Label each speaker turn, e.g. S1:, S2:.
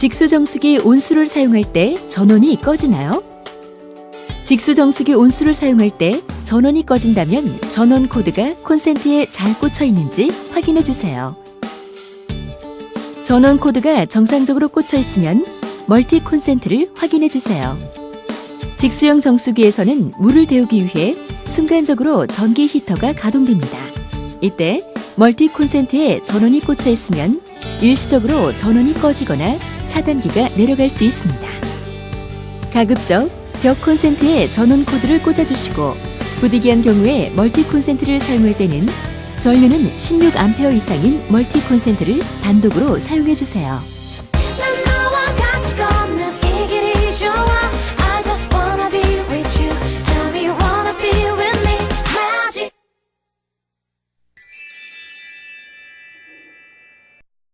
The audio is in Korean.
S1: 직수 정수기 온수를 사용할 때 전원이 꺼지나요? 직수 정수기 온수를 사용할 때 전원이 꺼진다면 전원 코드가 콘센트에 잘 꽂혀 있는지 확인해 주세요. 전원 코드가 정상적으로 꽂혀 있으면 멀티 콘센트를 확인해 주세요. 직수형 정수기에서는 물을 데우기 위해 순간적으로 전기 히터가 가동됩니다. 이때 멀티 콘센트에 전원이 꽂혀 있으면 일시적으로 전원이 꺼지거나 차단기가 내려갈 수 있습니다. 가급적 벽 콘센트에 전원 코드를 꽂아주시고 부득이한 경우에 멀티 콘센트를 사용할 때는 전류는 16A 이상인 멀티 콘센트를 단독으로 사용해 주세요.